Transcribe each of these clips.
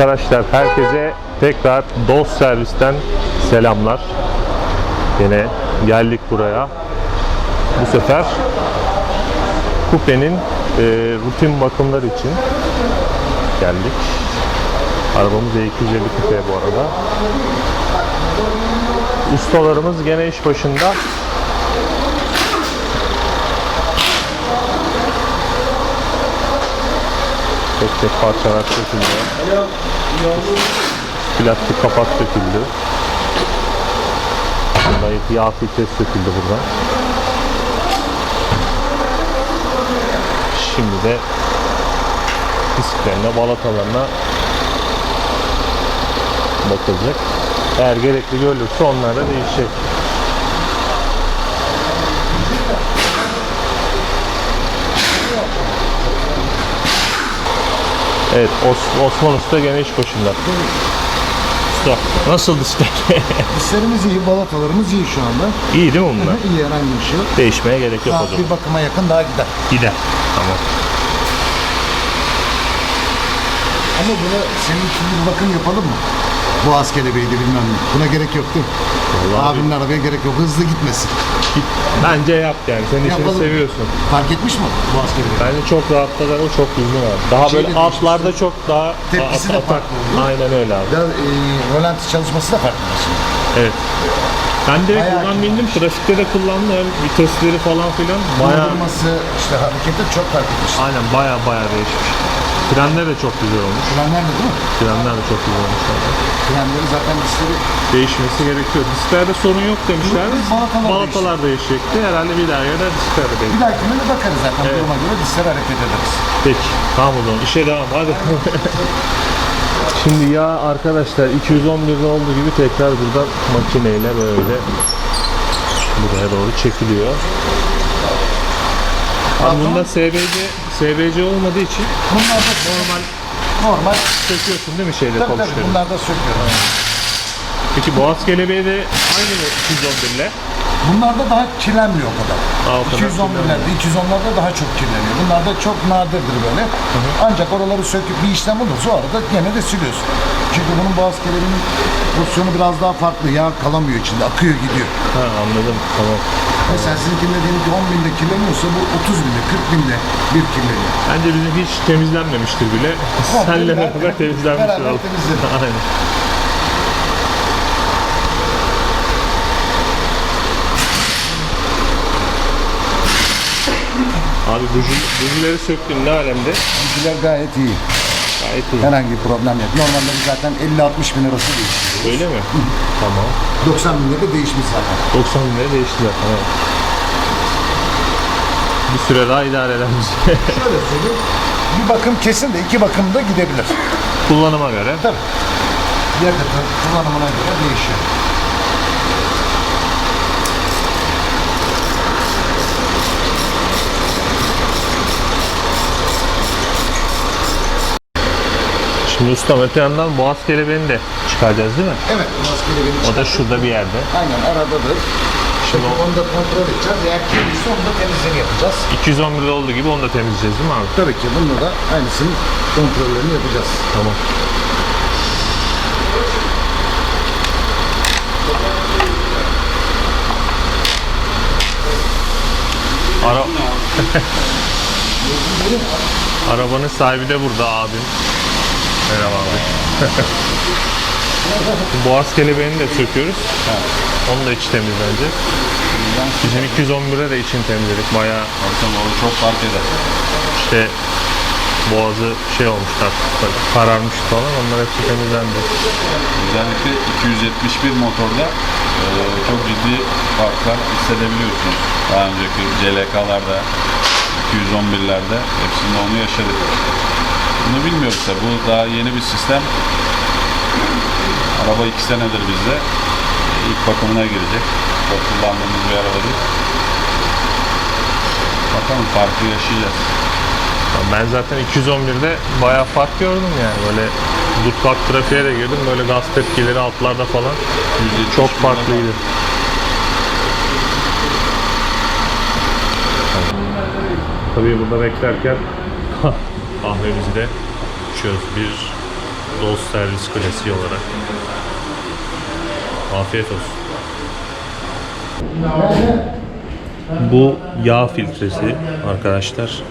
Arkadaşlar herkese tekrar Dost Servis'ten selamlar. Yine geldik buraya. Bu sefer kupenin e, rutin bakımları için geldik. Arabamız E250 kupe bu arada. Ustalarımız gene iş başında. Tek tek parçalar sökülüyor. Plastik kapak söküldü. Burada yağ filtresi söküldü buradan. Şimdi de disklerine, balatalarına bakılacak. Eğer gerekli görülürse onlar da değişecek. Evet, Os- Osman Usta gene iş başında. Usta, nasıl diskler? Hislerimiz iyi, balatalarımız iyi şu anda. İyi değil mi bunlar? iyi herhangi bir şey yok. Değişmeye gerek yok o zaman. bir bakıma yakın daha gider. Gider. Tamam. Ama buna senin için bir bakım yapalım mı? Boğaz kelebeğiydi bilmem ne. Buna gerek yok değil mi? Vallahi Abimin arabaya gerek yok. Hızlı gitmesin. Git. Bence yap yani. Sen işini Yapalım. seviyorsun. Fark etmiş mi boğaz kelebeği? Bence çok rahatladı o çok düzgün abi. Daha Şeyle böyle altlarda çok daha Tepkisi de farklı oluyor. Aynen öyle abi. Ya, e, rolanti çalışması da farklı şimdi. Evet. Ben direkt Bayağı buradan iyi. bindim. Trafikte de kullandım. Hem vitesleri falan filan. Bayağı Durdurması, işte hareketi çok fark etmiş. aynen bayağı bayağı değişmiş. Frenler de çok güzel olmuş. Frenler de değil mi? Frenler de çok güzel olmuş. abi. Frenleri zaten disleri Değişmesi gerekiyor. Disklerde sorun yok demişlerdi. Yok, balatalar Balatalar değişecekti. Herhalde bir daha da diskler de değişecek. bir dahakine de bakarız zaten duruma göre disleri hareket ederiz. Peki. Tamam o zaman. İşe devam. Hadi. Şimdi ya arkadaşlar 211'de olduğu gibi tekrar buradan makineyle böyle buraya doğru çekiliyor. Abi bunda SBC SBC olmadığı için Bunlar da normal normal söküyorsun değil mi şeyde tabii tabii pabuçları? bunlar da söküyoruz. Peki Boğaz kelebeği de aynı mı 211 ile? Bunlarda daha kirlenmiyor o kadar. Aa, o kadar 211'lerde, 210'larda daha çok kirleniyor. Bunlarda çok nadirdir böyle. Ancak oraları söküp bir işlem olursa o arada gene de siliyorsun. Çünkü bunun boğaz kelebeğinin pozisyonu biraz daha farklı. Yağ kalamıyor içinde, akıyor gidiyor. Ha anladım. Tamam. Mesela sizinkinde diyelim ki 10 binde kirleniyorsa bu 30 binde, 40 binde bir kirleniyor. Bence bizim hiç temizlenmemiştir bile. Senle beraber- beraber temizlenmiş beraber temizledik. Aynen. Abi buji, bujileri söktüm ne alemde? Bilgiler gayet iyi. Gayet iyi. Herhangi bir problem yok. Normalde biz zaten 50-60 bin arası değiştiriyoruz. Öyle mi? tamam. 90 binde de değişmiş zaten. 90 bin lira değişti zaten. Evet. Bir süre daha idare eder bizi. Şöyle söyleyeyim. Bir bakım kesin de iki bakım da gidebilir. Kullanıma göre. Tabii. Yakıtın kullanımına göre değişiyor. Şimdi ustam öte yandan boğaz kelebeğini de çıkaracağız değil mi? Evet, maskeli benim O da şurada bir yerde. Aynen aradadır. Şimdi onu da kontrol edeceğiz. Eğer kirliyse onu da temizliğini yapacağız. 211'de olduğu gibi onu da temizleyeceğiz değil mi abi? Tabii ki bununla da aynısının kontrollerini yapacağız. Tamam. Ara... Arabanın sahibi de burada abim. Merhaba abi. Boğaz kelebeğini de söküyoruz. Onu da içi temizlenecek. Bizim 211'e de içini temizledik. Bayağı Tamam o çok fark eder. işte boğazı şey olmuş artık böyle kararmış falan onlar hepsi temizlendi. Özellikle 271 motorda e, çok ciddi farklar hissedebiliyorsunuz. Daha önceki CLK'larda, 211'lerde hepsinde onu yaşadık. Bunu bilmiyoruz da bu daha yeni bir sistem. Araba 2 senedir bizde. İlk bakımına girecek. Çok kullandığımız bir araba değil. Bakalım farkı yaşayacağız. Ya Ben zaten 211'de bayağı fark gördüm yani böyle dut kalk trafiğe de girdim böyle gaz tepkileri altlarda falan 170 çok farklıydı. Tabii burada beklerken kahvemizi de içiyoruz. Bir Dost servis klasiği olarak. Afiyet olsun. Bu yağ filtresi arkadaşlar.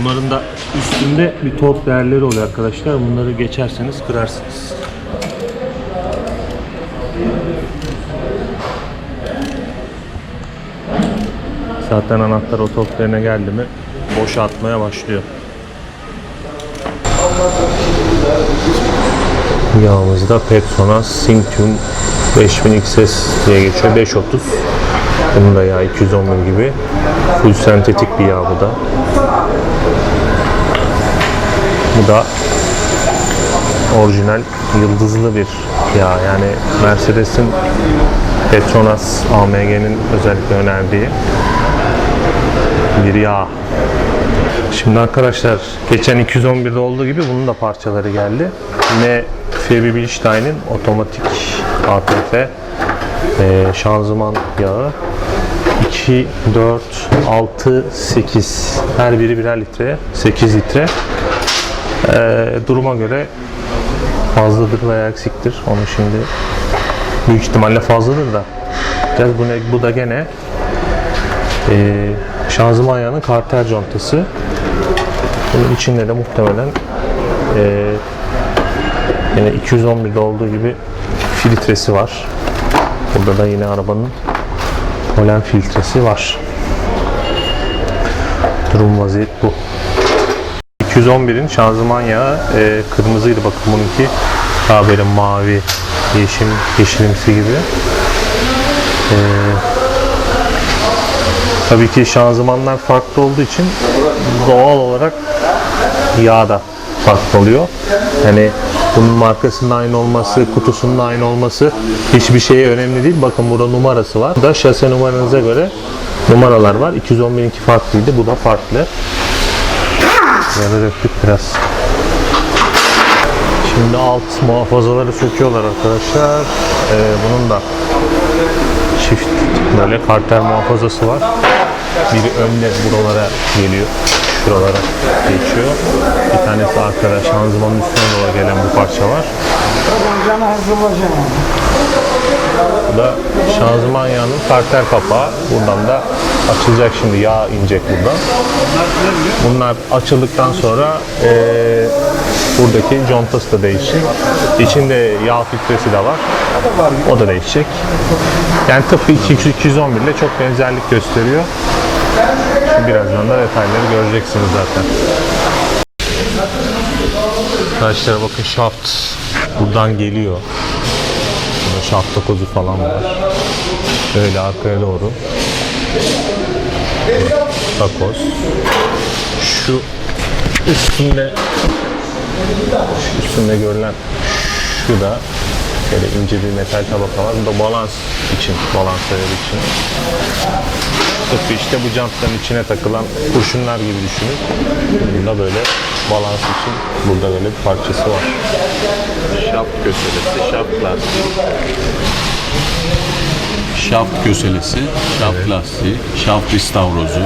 Bunların da üstünde bir tork değerleri oluyor arkadaşlar. Bunları geçerseniz kırarsınız. Zaten anahtar o tork değerine geldi mi boşaltmaya başlıyor. Yağımızda Petronas Synctune 5000 XS diye geçiyor. 530. Bunun da yağ 211 gibi. Full sentetik bir yağ bu da. Bu da orijinal yıldızlı bir yağ. Yani Mercedes'in Petronas AMG'nin özellikle önerdiği bir yağ. Şimdi arkadaşlar geçen 211'de olduğu gibi bunun da parçaları geldi. Yine Feby Bilstein'in otomatik ATF e, şanzıman yağı. 2, 4, 6, 8 her biri birer litre 8 litre. E, duruma göre fazladır veya eksiktir. Onu şimdi büyük ihtimalle fazladır da. Bu, ne- bu da gene e, şanzıman yağının karter contası bunun içinde de muhtemelen e, yine 211'de olduğu gibi filtresi var. Burada da yine arabanın polen filtresi var. Durum vaziyet bu. 211'in şanzıman yağı e, kırmızıydı bakın bununki. Daha böyle mavi, yeşil, yeşilimsi gibi. E, tabii ki şanzımanlar farklı olduğu için doğal olarak yağ da farklı oluyor. Yani bunun markasının aynı olması, kutusunun aynı olması hiçbir şeye önemli değil. Bakın burada numarası var. Burada şase numaranıza göre numaralar var. 211'inki farklıydı. Bu da farklı. Böyle döktük biraz. Şimdi alt muhafazaları söküyorlar arkadaşlar. Ee, bunun da çift böyle karter muhafazası var. Biri önde buralara geliyor. Şuralara geçiyor. Bir tanesi arkada şanzımanın üstüne doğru gelen bu parça var. Bu da şanzıman yağının karter kapağı. Buradan da açılacak şimdi. Yağ inecek buradan. Bunlar açıldıktan sonra eee, buradaki contası da değişecek. İçinde yağ filtresi de var. O da değişecek. Yani tıpkı 211 ile çok benzerlik gösteriyor. Birazdan da detayları göreceksiniz zaten. Arkadaşlar bakın şaft buradan geliyor. Burada şaft takozu falan var. Böyle arkaya doğru. Takoz. Şu üstünde üstünde görülen şu da böyle ince bir metal tabaka var. Bu da balans için, balans için. Tıpkı işte bu jantların içine takılan kurşunlar gibi düşünün. Bunda böyle balans için burada böyle bir parçası var. Şaft köselesi, şaft lastiği. Şaft köselesi, şaft lastiği, şaft istavrozu.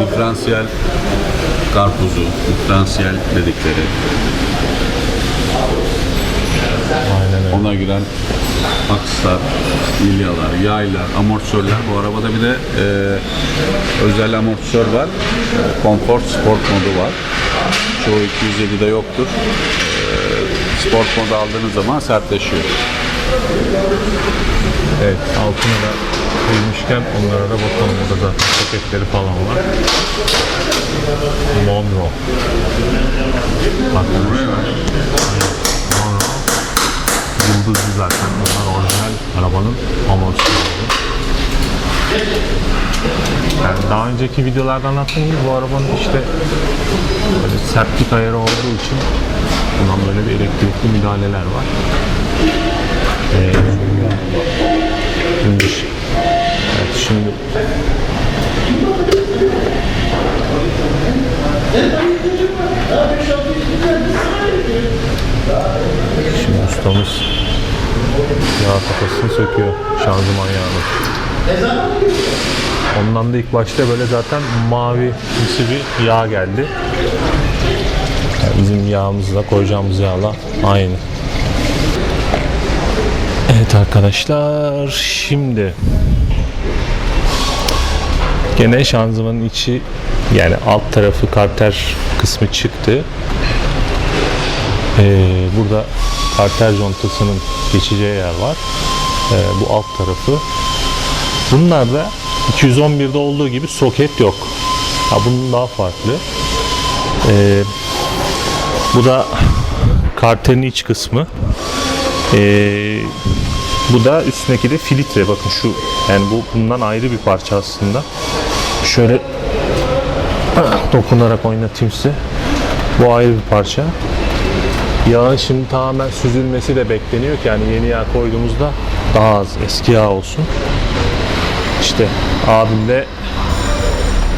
Diferansiyel karpuzu, diferansiyel dedikleri. Ona giren akslar, ilyalar, yaylar, amortisörler. Bu arabada bir de e, özel amortisör var. E, Comfort Sport modu var. Çoğu 207'de yoktur. E, sport modu aldığınız zaman sertleşiyor. Evet, altına da koymuşken onlara da bakalım. Burada da paketleri falan var. Monroe. Arkadaşlar. Yıldızlı zaten. Bunlar orijinal arabanın amortisörleri. Yani daha önceki videolarda anlattığım gibi bu arabanın işte böyle sertlik ayarı olduğu için bundan böyle bir elektrikli müdahaleler var. Ee, Şimdi, evet şimdi Şimdi ustamız Yağ kafasını söküyor şanzıman yağını. Ondan da ilk başta böyle zaten mavi bir yağ geldi. Yani bizim yağımızla koyacağımız yağla aynı. Evet arkadaşlar şimdi gene şanzımanın içi yani alt tarafı karter kısmı çıktı. Ee, burada karter contasının geçeceği yer var. Ee, bu alt tarafı. Bunlarda 211'de olduğu gibi soket yok. Ha, bunun daha farklı. Ee, bu da karterin iç kısmı. Ee, bu da üstündeki de filtre. Bakın şu yani bu bundan ayrı bir parça aslında. Şöyle dokunarak oynatayım size. Bu ayrı bir parça. Yağın şimdi tamamen süzülmesi de bekleniyor ki yani yeni yağ koyduğumuzda daha az eski yağ olsun. İşte abim de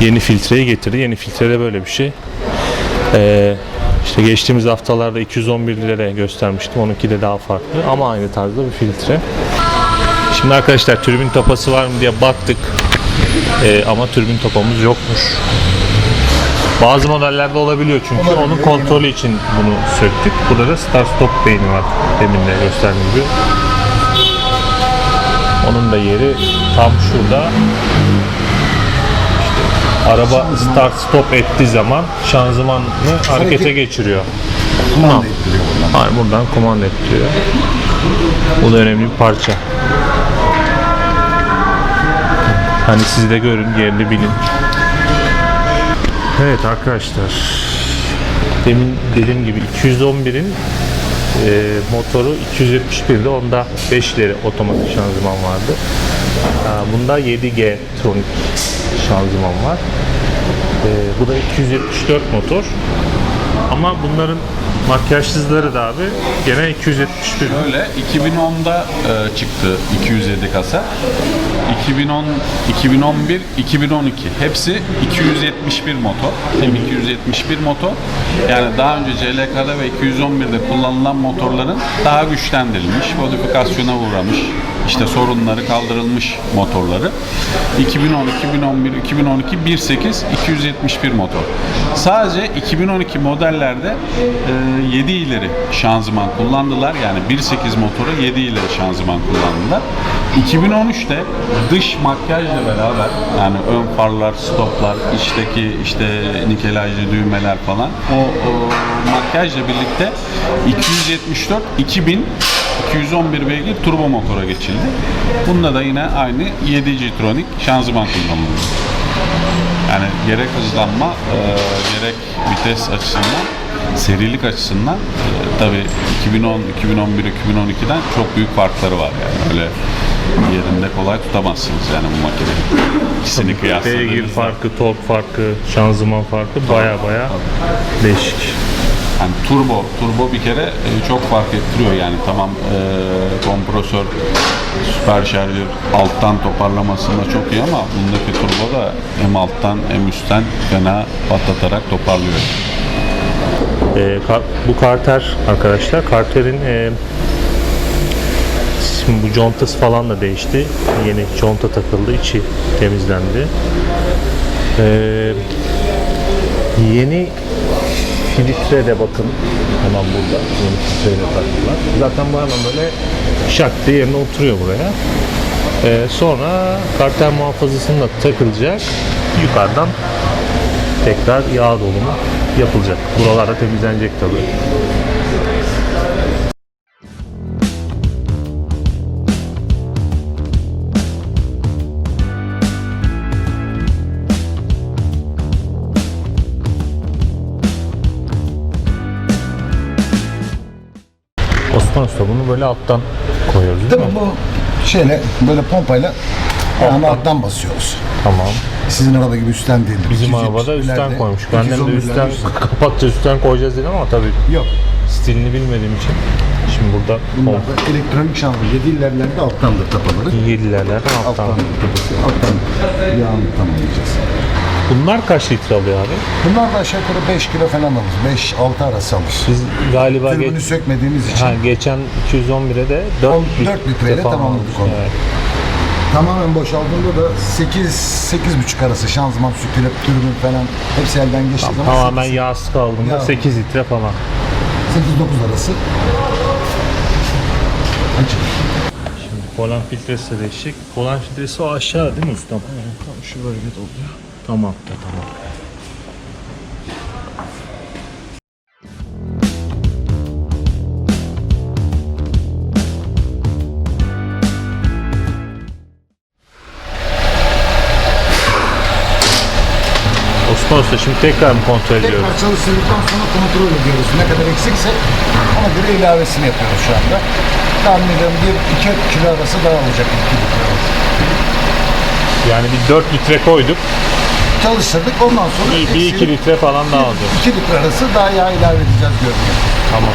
yeni filtreyi getirdi. Yeni filtre de böyle bir şey. Ee, işte geçtiğimiz haftalarda 211 lira göstermiştim. Onunki de daha farklı ama aynı tarzda bir filtre. Şimdi arkadaşlar türbin tapası var mı diye baktık. Ee, ama türbin topamız yokmuş. Bazı modellerde olabiliyor çünkü Olabiliyor, onun kontrolü için bunu söktük. Burada da start stop beyni var. Demin de gösterdiğim gibi. Onun da yeri tam şurada. İşte araba start stop ettiği zaman şanzımanı harekete Hareket- geçiriyor. Kumanda ettiriyor buradan. Hayır, buradan kumanda ettiriyor. Bu da önemli bir parça. Hani siz de görün, yerini bilin. Evet arkadaşlar. Demin dediğim gibi 211'in e, motoru 271'de onda 5 ileri otomatik şanzıman vardı. Ha, Bunda 7G Tronic şanzıman var. E, bu da 274 motor. Ama bunların makyajsızları da abi gene 271. Öyle 2010'da e, çıktı 207 kasa. 2010, 2011, 2012 hepsi 271 motor. Hem 271 motor. Yani daha önce CLK'da ve 211'de kullanılan motorların daha güçlendirilmiş, modifikasyona uğramış, işte sorunları kaldırılmış motorları. 2010, 2011, 2012 1.8 271 motor. Sadece 2012 modellerde e, 7 ileri şanzıman kullandılar. Yani 1.8 motora 7 ileri şanzıman kullandılar. 2013'te dış makyajla beraber yani ön farlar, stoplar, içteki işte nikelajlı düğmeler falan o, o makyajla birlikte 274 2000 211 beygir turbo motora geçildi. Bunda da yine aynı 7 G-Tronic şanzıman kullanılıyor. Yani gerek hızlanma, e, gerek vites açısından, serilik açısından e, tabii 2010, 2011, 2012'den çok büyük farkları var yani. Öyle yerinde kolay tutamazsınız yani bu makineyi. İkisini Beygir kıyasladığınızda. farkı, tork farkı, şanzıman farkı baya baya değişik. Yani turbo, turbo bir kere e, çok fark ettiriyor yani tamam e, kompresör, süperşarjör alttan toparlamasında çok iyi ama bundaki turbo da hem alttan hem üstten fena patlatarak toparlıyor. Ee, ka- bu karter arkadaşlar, karterin e, şimdi bu contası falan da değişti. Yeni conta takıldı, içi temizlendi. Ee, yeni filtre de bakın hemen burada. Yeni filtreyle taktılar. Zaten bu hemen böyle şak diye yerine oturuyor buraya. Ee, sonra karter muhafazasında takılacak. Yukarıdan tekrar yağ dolumu yapılacak. Buralarda temizlenecek tabii. Böyle alttan koyuyoruz değil Değil mi? mi? Bu şeyle böyle pompayla ayağını alttan basıyoruz. Tamam. Sizin araba gibi üstten değil. Bizim 270'lerde, arabada üstten koymuş. Ben de 211'lerde üstten kapatacağız, üstten koyacağız dedim ama tabii Yok. stilini bilmediğim için. Şimdi burada Bunlar da elektronik şanzıman. 7 ilerlerde alttandır tapaları. yedilerlerden alttan. Alttan. Alttan yağını tamamlayacağız. Bunlar kaç litre alıyor abi? Bunlar da aşağı yukarı 5 kilo falan alır. 5-6 arası alır. Biz galiba Türbünü ge- sökmediğimiz için ha, geçen 211'e de 4, On- dört litreyle falan tamamladık onu. Evet. tamamen boşaldığında da 8 8,5 arası şanzıman sökülüp türbün falan hepsi elden geçtiği Tam- zaman Tamamen yağsız kaldığında Yağ. 8 litre falan. 8-9 arası. Açık. Polan filtresi de değişik. Polan filtresi o aşağı değil mi ustam? Tam şu bölgede oluyor. Tamam. Tamam. Osman Usta şimdi tekrar mı kontrol ediyoruz? Tekrar çalıştırdıktan sonra kontrol ediyoruz. Ne kadar eksikse ona göre ilavesini yapıyoruz şu anda. Tahmin ediyorum 1-2 kilo arası daha olacak. 2 litre arası. Yani bir 4 litre koyduk. Çalıştırdık ondan sonra Bir, bir iki litre falan daha alacağız. 2 litre arası daha yağ ilave edeceğiz görünüyor. Tamam.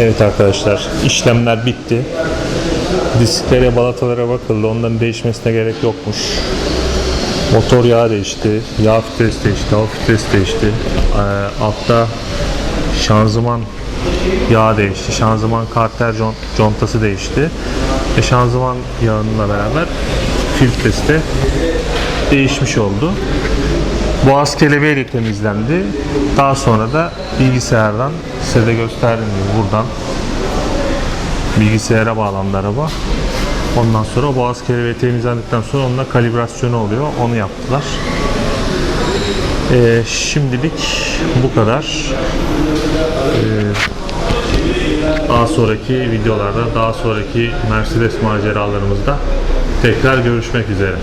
Evet arkadaşlar işlemler bitti. Disklere, balatalara bakıldı. Onların değişmesine gerek yokmuş. Motor yağı değişti. Yağ filtresi değişti. Hava filtresi değişti. Ee, altta şanzıman yağı değişti. Şanzıman karter con- contası değişti. Ve şanzıman yağınınla beraber filtresi de değişmiş oldu. Boğaz kelebeğiyle temizlendi. Daha sonra da bilgisayardan size de gösterdiğim gibi buradan bilgisayara bağlandı araba. Ondan sonra boğaz kelebeği temizlendikten sonra onunla kalibrasyonu oluyor. Onu yaptılar. Ee, şimdilik bu kadar. Ee, daha sonraki videolarda, daha sonraki Mercedes maceralarımızda tekrar görüşmek üzere.